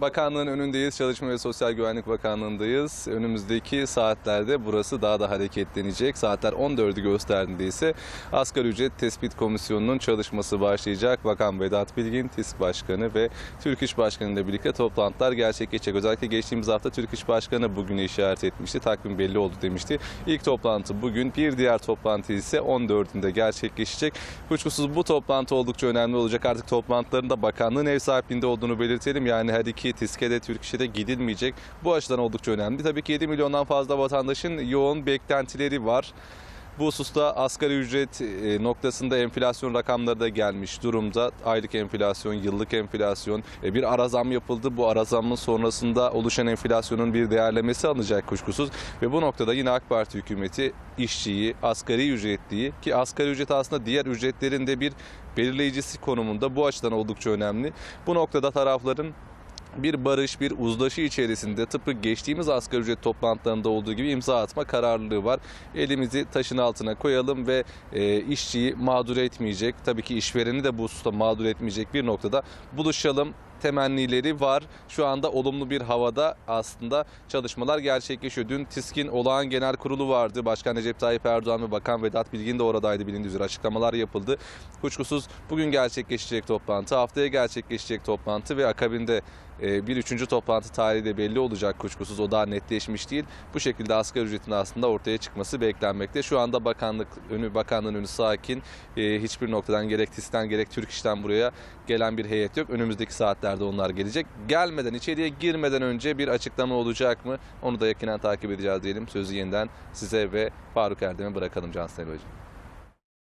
bakanlığın önündeyiz. Çalışma ve Sosyal Güvenlik Bakanlığı'ndayız. Önümüzdeki saatlerde burası daha da hareketlenecek. Saatler 14'ü gösterdiğinde ise Asgari Ücret Tespit Komisyonu'nun çalışması başlayacak. Bakan Vedat Bilgin, TİSK Başkanı ve Türk İş Başkanı ile birlikte toplantılar gerçekleşecek. Özellikle geçtiğimiz hafta Türk İş Başkanı bugüne işaret etmişti. Takvim belli oldu demişti. İlk toplantı bugün, bir diğer toplantı ise 14'ünde gerçekleşecek. Kuşkusuz bu toplantı oldukça önemli olacak. Artık toplantıların da bakanlığın ev sahipliğinde olduğunu belirtelim. Yani her iki TİSK'e de Türk İş'e de gidilmeyecek. Bu açıdan oldukça önemli. Tabii ki 7 milyondan fazla vatandaşın yoğun beklentileri var. Bu hususta asgari ücret e, noktasında enflasyon rakamları da gelmiş durumda. Aylık enflasyon, yıllık enflasyon, e, bir ara zam yapıldı. Bu ara zamın sonrasında oluşan enflasyonun bir değerlemesi alınacak kuşkusuz. Ve bu noktada yine AK Parti hükümeti işçiyi, asgari ücretliyi ki asgari ücret aslında diğer ücretlerin de bir belirleyicisi konumunda bu açıdan oldukça önemli. Bu noktada tarafların bir barış, bir uzlaşı içerisinde tıpkı geçtiğimiz asgari ücret toplantılarında olduğu gibi imza atma kararlılığı var. Elimizi taşın altına koyalım ve e, işçiyi mağdur etmeyecek, tabii ki işvereni de bu hususta mağdur etmeyecek bir noktada buluşalım temennileri var. Şu anda olumlu bir havada aslında çalışmalar gerçekleşiyor. Dün TİSK'in olağan genel kurulu vardı. Başkan Recep Tayyip Erdoğan ve Bakan Vedat Bilgin de oradaydı bilindiği üzere açıklamalar yapıldı. Kuşkusuz bugün gerçekleşecek toplantı, haftaya gerçekleşecek toplantı ve akabinde e, bir üçüncü toplantı tarihi de belli olacak kuşkusuz. O daha netleşmiş değil. Bu şekilde asgari ücretin aslında ortaya çıkması beklenmekte. Şu anda bakanlık önü bakanlığın önü sakin. E, hiçbir noktadan gerek TİS'ten gerek Türk İş'ten buraya gelen bir heyet yok. Önümüzdeki saatlerde onlar gelecek. Gelmeden içeriye girmeden önce bir açıklama olacak mı? Onu da yakinen takip edeceğiz diyelim. Sözü yeniden size ve Faruk Erdem'e bırakalım Cansel Hocam.